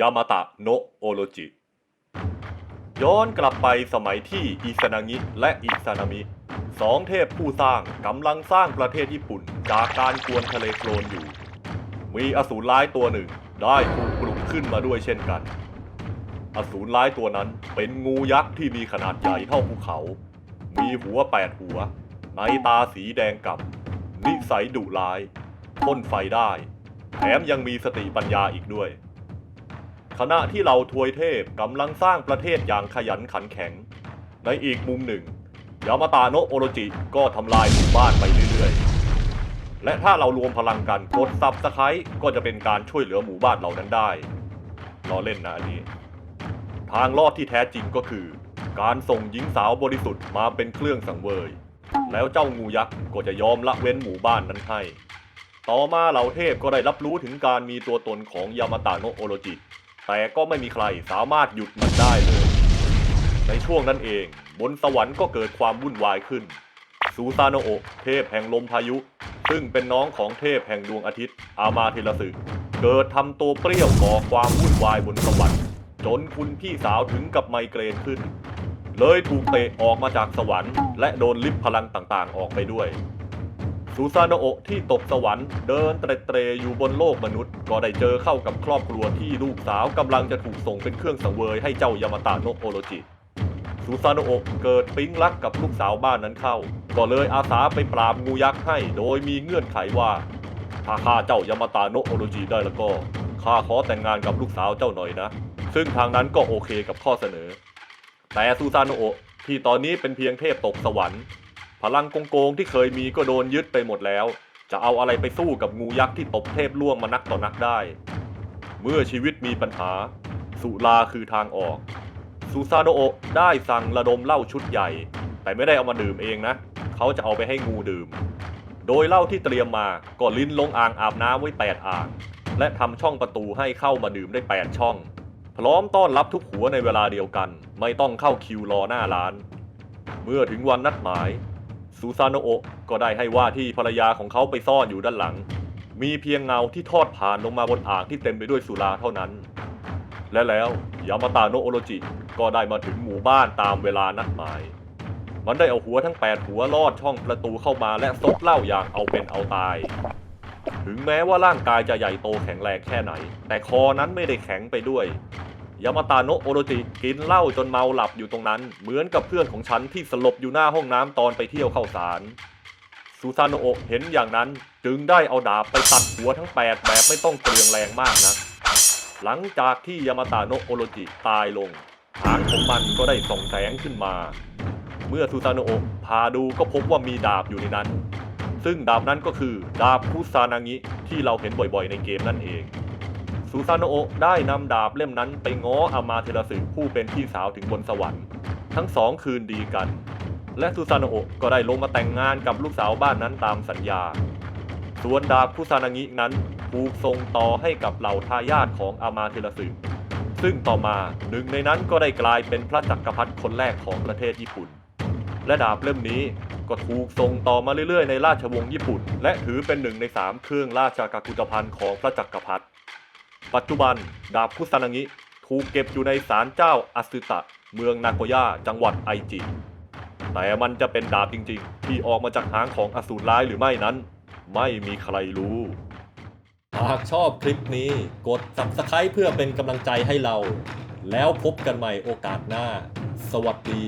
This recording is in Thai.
ยามาตะโนโอโรจิ ย้อนกลับไปสมัยที่อิซานางิและอิซานามิสองเทพผู้สร้างกำลังสร้างประเทศญี่ปุ่นจากการกวนทะเลโคลนอยู่ มีอสูรร้ายตัวหนึ่งได้ถูกปลุกขึ้นมาด้วยเช่นกัน อสูรร้ายตัวนั้นเป็นงูยักษ์ที่มีขนาดใหญ่เท่าภูเขา มีหัวแปดหัว ในตาสีแดงกับนิสัยดุร้ายพ่นไฟได้ แถมยังมีสติปัญญาอีกด้วย ขณะที่เราทวยเทพกำลังสร้างประเทศอย่างขยันขันแข็ง ในอีกมุมหนึ่ง ยามาตาโนะโอโรจิก็ทำลายหมู่บ้านไปเรื่อยๆ และถ้าเรารวมพลังกันกดซับสไครต์ก็จะเป็นการช่วยเหลือหมู่บ้านเหล่านั้นได้รอเล่นนะอันนี้ ทางรอดที่แท้จริงก็คือ การส่งหญิงสาวบริสุทธิ์มาเป็นเครื่องสังเวย แล้วเจ้างูยักษ์ก็จะยอมละเว้นหมู่บ้านนั้นให้ต่อมาเหล่าเทพก็ได้รับรู้ถึงการมีตัวตนของยามาตาโนะโอโรจิ แต่ก็ไม่มีใครสามารถหยุดมันได้เลย ในช่วงนั้นเอง บนสวรรค์ก็เกิดความวุ่นวายขึ้น ซูซานโอะเทพแห่งลมพายุ ซึ่งเป็นน้องของเทพแห่งดวงอาทิตย์ อามาเทลสึเกิดทำตัวเปรี้ยวก่อความวุ่นวายบนสวรรค์ จนคุณพี่สาวถึงกับไมเกรนขึ้น เลยถูกเตะออกมาจากสวรรค์ และโดนลิฟพลังต่างๆ ออกไปด้วย ซูซานโอะที่ตกสวรรค์เดินเตร็เตรอยู่บนโลกมนุษย์ ก็ได้เจอเข้ากับครอบครัวที่ลูกสาวกำลังจะถูกส่งเป็นเครื่องสังเวยให้เจ้ายามาตาโนโอโรจิซูซานโอะเกิดปิ๊งรักกับลูกสาวบ้านนั้นเข้า ก็เลยอาสาไปปราบงูยักษ์ให้ โดยมีเงื่อนไขว่า ถ้าข้าเจ้ายามาตาโนโอโรจิได้แล้วก็ข้าขอแต่งงานกับลูกสาวเจ้าหน่อยนะ ซึ่งทางนั้นก็โอเคกับข้อเสนอ แต่ซูซานโอะที่ตอนนี้เป็นเพียงเทพตกสวรรค์ พลังโกงๆที่เคยมีก็โดนยึดไปหมดแล้ว จะเอาอะไรไปสู้กับงูยักษ์ที่ตบเทพล่วงมานักต่อนักได้ เมื่อชีวิตมีปัญหา สุราคือทางออกซูซาโนโอะได้สั่งระดมเหล้าชุดใหญ่ แต่ไม่ได้เอามาดื่มเองนะ เขาจะเอาไปให้งูดื่ม โดยเหล้าที่เตรียมมาก็ลิ้นลงอ่างอาบน้ำไว้ 8 อ่าง และทำช่องประตูให้เข้ามาดื่มได้ 8 ช่อง พร้อมต้อนรับทุกหัวในเวลาเดียวกัน ไม่ต้องเข้าคิวรอหน้าร้าน เมื่อถึงวันนัดหมาย ซูซาโนะโอะก็ได้ให้ว่าที่ภรรยาของเขาไปซ่อนอยู่ด้านหลัง มีเพียงเงาที่ทอดผ่านลงมาบนอ่างที่เต็มไปด้วยสุราเท่านั้น และแล้วยามาตาโนโอโรจิก็ได้มาถึงหมู่บ้านตามเวลานัดหมาย มันได้เอาหัวทั้ง 8 หัวลอดช่องประตูเข้ามาและซดเหล้าอย่างเอาเป็นเอาตาย ถึงแม้ว่าร่างกายจะใหญ่โตแข็งแรงแค่ไหน แต่คอนั้นไม่ได้แข็งไปด้วย ยามาตาโนะโอโรจิกินเหล้าจนเมาหลับอยู่ตรงนั้น เหมือนกับเพื่อนของฉันที่สลบอยู่หน้าห้องน้ำตอนไปเที่ยวเข้าสารซูซานโอะเห็นอย่างนั้นจึงได้เอาดาบไปตัดหัวทั้ง 8 แบบไม่ต้องเปลืองแรงมากนะหลังจากที่ยามาตาโนะโอโรจิตายลงหางของมันก็ได้ส่องแสงขึ้นมา เมื่อซูซานโอะพาดูก็พบว่ามีดาบอยู่ในนั้น ซึ่งดาบนั้นก็คือดาบคุซานางิที่เราเห็นบ่อยๆ ในเกมนั่นเอง ซูซานโอะได้นำดาบเล่มนั้นไปง้ออามาเทราสึผู้เป็นพี่สาวถึงบนสวรรค์ ทั้งสองคืนดีกัน และซูซานโอะก็ได้ลงมาแต่งงานกับลูกสาวบ้านนั้นตามสัญญา ส่วนดาบคุซานางินั้นถูกส่งต่อให้กับเหล่าทายาทของอามาเทราสึซึ่งต่อมาหนึ่งในนั้นก็ได้กลายเป็นพระจักรพรรดิคนแรกของประเทศญี่ปุ่น และดาบเล่มนี้ก็ถูกส่งต่อมาเรื่อยๆ ในราชวงศ์ญี่ปุ่น และถือเป็นหนึ่งในสามเครื่องราชกักุฏภัณฑ์ของพระจักรพรรดิ ปัจจุบันดาบคุซานางิถูกเก็บอยู่ในศาลเจ้าอัสึตะ เมืองนาโกย่าจังหวัดไอจิ แต่มันจะเป็นดาบจริงๆ ที่ออกมาจากหางของอสูรร้ายหรือไม่นั้น ไม่มีใครรู้ หากชอบคลิปนี้กด subscribe เพื่อเป็นกำลังใจให้เรา แล้วพบกันใหม่โอกาสหน้า สวัสดี